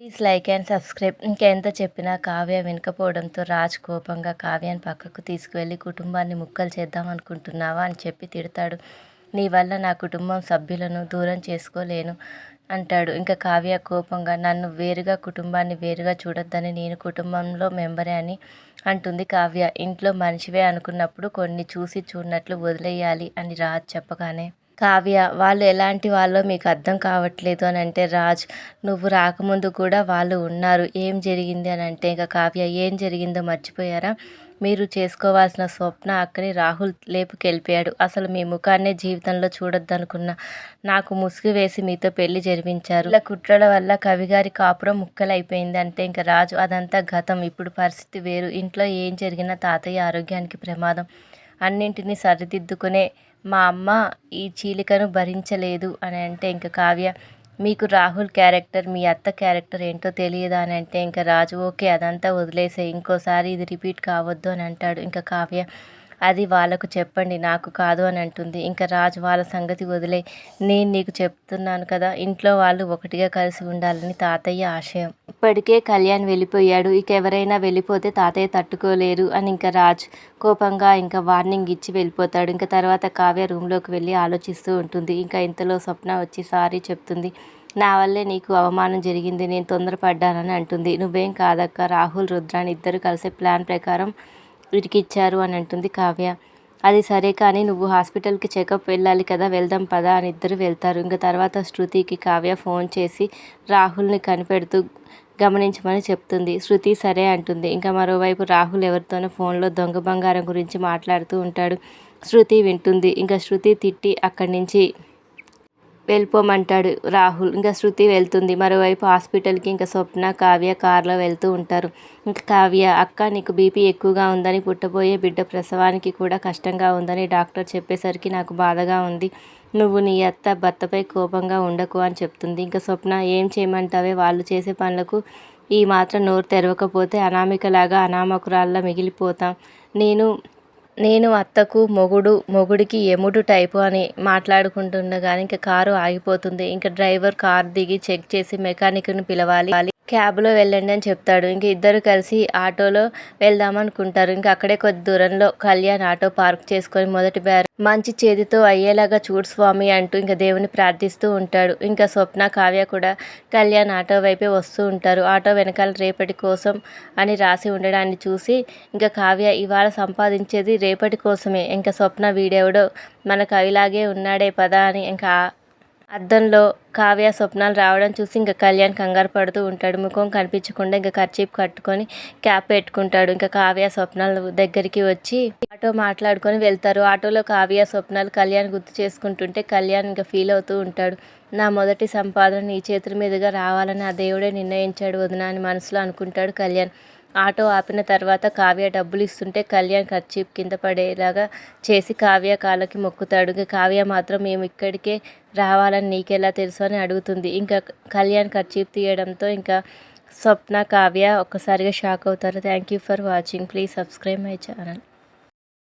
Please like and subscribe. ఇంకెంత చెప్పినా కావ్య వినకపోవడంతో రాజ్ కోపంగా కావ్యాన్ని పక్కకు తీసుకువెళ్ళి కుటుంబాన్ని ముక్కలు చేద్దాం అనుకుంటున్నావా? అని చెప్పి తిడతాడు. నీ వల్ల నా కుటుంబం సభ్యులను దూరం చేసుకోలేను అంటాడు. ఇంకా కావ్య కోపంగా నన్ను వేరుగా కుటుంబాన్ని వేరుగా చూడొద్దని నేను కుటుంబంలో మెంబరే అని అంటుంది కావ్య. ఇంట్లో మనిషివే అనుకున్నప్పుడు కొన్ని చూసి చూడనట్లు వదిలేయాలి అని రాజ్ చెప్పగానే కావ్య వాళ్ళు ఎలాంటి వాళ్ళో మీకు అర్థం కావట్లేదు అని అంటే రాజ్ నువ్వు రాకముందు కూడా వాళ్ళు ఉన్నారు. ఏం జరిగింది అని అంటే ఇంకా కావ్య ఏం జరిగిందో మర్చిపోయారా? మీరు చేసుకోవాల్సిన స్వప్న అక్కని రాహుల్ లేపుకెళ్ళిపోయాడు. అసలు మీ ముఖాన్నే జీవితంలో చూడొద్దనుకున్న నాకు ముసుగు వేసి మీతో పెళ్ళి జరిపించారు. ఇలా కుట్రల వల్ల కవిగారి కాపురం ముక్కలైపోయింది అంటే ఇంకా రాజు అదంతా గతం. ఇప్పుడు పరిస్థితి వేరు. ఇంట్లో ఏం జరిగినా తాతయ్య ఆరోగ్యానికి ప్రమాదం. అన్నింటినీ సరిదిద్దుకునే మా అమ్మ ఈ చీలికను భరించలేదు అని అంటే ఇంక కావ్య మీకు రాహుల్ క్యారెక్టర్ మీ అత్త క్యారెక్టర్ ఏంటో తెలియదా అని అంటే ఇంకా రాజు ఓకే అదంతా వదిలేసే ఇంకోసారి ఇది రిపీట్ కావద్దు అని అంటాడు. ఇంకా కావ్య అది వాళ్ళకు చెప్పండి నాకు కాదు అని అంటుంది. ఇంకా రాజు వాళ్ళ సంగతి వదిలే నేను నీకు చెప్తున్నాను కదా ఇంట్లో వాళ్ళు ఒకటిగా కలిసి ఉండాలని తాతయ్య ఆశయం. ఇప్పటికే కళ్యాణ్ వెళ్ళిపోయాడు. ఇక ఎవరైనా వెళ్ళిపోతే తాతయ్య తట్టుకోలేరు అని ఇంకా రాజ్ కోపంగా ఇంకా వార్నింగ్ ఇచ్చి వెళ్ళిపోతాడు. ఇంకా తర్వాత కావ్య రూమ్లోకి వెళ్ళి ఆలోచిస్తూ ఉంటుంది. ఇంకా ఇంతలో స్వప్న వచ్చి సారీ చెప్తుంది. నా వల్లే నీకు అవమానం జరిగింది. నేను తొందరపడ్డానని అంటుంది. నువ్వేం కాదక్క రాహుల్ రుద్రాని ఇద్దరు కలిసే ప్లాన్ ప్రకారం ఇరికిచ్చారు అని అంటుంది కావ్య. అది సరే కానీ నువ్వు హాస్పిటల్కి చెకప్ వెళ్ళాలి కదా వెళ్దాం పదా అని ఇద్దరు వెళ్తారు. ఇంకా తర్వాత శృతికి కావ్య ఫోన్ చేసి రాహుల్ని కనిపెడుతూ గమనించమని చెప్తుంది. శృతి సరే అంటుంది. ఇంకా మరోవైపు రాహుల్ ఎవరితోనో ఫోన్లో దొంగ బంగారం గురించి మాట్లాడుతూ ఉంటాడు. శృతి వింటుంది. ఇంకా శృతి తిట్టి అక్కడి నుంచి వెళ్ళిపోమంటాడు రాహుల్. ఇంకా శృతి వెళ్తుంది. మరోవైపు హాస్పిటల్కి ఇంకా స్వప్న కావ్య కార్లో వెళ్తూ ఉంటారు. ఇంకా కావ్య అక్క నీకు బీపీ ఎక్కువగా ఉందని పుట్టబోయే బిడ్డ ప్రసవానికి కూడా కష్టంగా ఉందని డాక్టర్ చెప్పేసరికి నాకు బాధగా ఉంది. నువ్వు నీ అత్త భర్తపై కోపంగా ఉండకు అని చెప్తుంది. ఇంకా స్వప్న ఏం చేయమంటావే? వాళ్ళు చేసే పనులకు ఈ మాత్రం నోరు తెరవకపోతే అనామికలాగా అనామకురాల్లా మిగిలిపోతాం. నేను నేను అత్తకు మొగుడు మొగుడికి ఎముడు టైపు అని మాట్లాడుకుంటుండగానే ఇంకా కారు ఆగిపోతుంది. ఇంకా డ్రైవర్ కార్ దిగి చెక్ చేసి మెకానిక్ను పిలవాలి. క్యాబ్లో వెళ్ళండి అని చెప్తాడు. ఇంక ఇద్దరు కలిసి ఆటోలో వెళ్దామనుకుంటారు ఇంకా అక్కడే కొద్ది దూరంలో కళ్యాణ్ ఆటో పార్క్ చేసుకొని మొదటి బ్యారు మంచి చేతితో అయ్యేలాగా చూడు స్వామి అంటూ ఇంకా దేవుని ప్రార్థిస్తూ ఉంటాడు. ఇంకా స్వప్న కావ్య కూడా కళ్యాణ్ ఆటో వైపే వస్తూ ఉంటారు. ఆటో వెనకాల రేపటి కోసం అని రాసి ఉండడాన్ని చూసి ఇంకా కావ్య ఇవాళ సంపాదించేది రేపటి కోసమే. ఇంకా స్వప్న వీడెవడో? మన కవిలాగే ఉన్నాడే పదా అని ఇంకా అద్దంలో కావ్య స్వప్నాలు రావడం చూసి ఇంకా కళ్యాణ్ కంగారు పడుతూ ఉంటాడు. ముఖం కనిపించకుండా ఇంకా కర్చీప్ కట్టుకొని క్యాప్ పెట్టుకుంటాడు. ఇంకా కావ్య స్వప్నాలు దగ్గరికి వచ్చి ఆటో మాట్లాడుకొని వెళ్తారు. ఆటోలో కావ్య స్వప్నాలు కళ్యాణ్ గుర్తు చేసుకుంటుంటే కళ్యాణ్ ఇంకా ఫీల్ అవుతూ ఉంటాడు. నా మొదటి సంపాదన నీ చేతుల మీదుగా రావాలని ఆ దేవుడే నిర్ణయించాడు వదిన అని మనసులో అనుకుంటాడు కళ్యాణ్. ఆటో ఆపిన తర్వాత కావ్య డబ్బులు ఇస్తుంటే కళ్యాణ్ ఖర్చీప్ కింద పడేలాగా చేసి కావ్య కాళ్ళకి మొక్కుతాడు. ఇంకా కావ్య మాత్రం మేము ఇక్కడికే రావాలని నీకెలా తెలుసు? అని అడుగుతుంది. ఇంకా కళ్యాణ్ ఖర్చీప్ తీయడంతో ఇంకా స్వప్న కావ్య ఒక్కసారిగా షాక్ అవుతారు. Thank you for watching. Please subscribe my channel.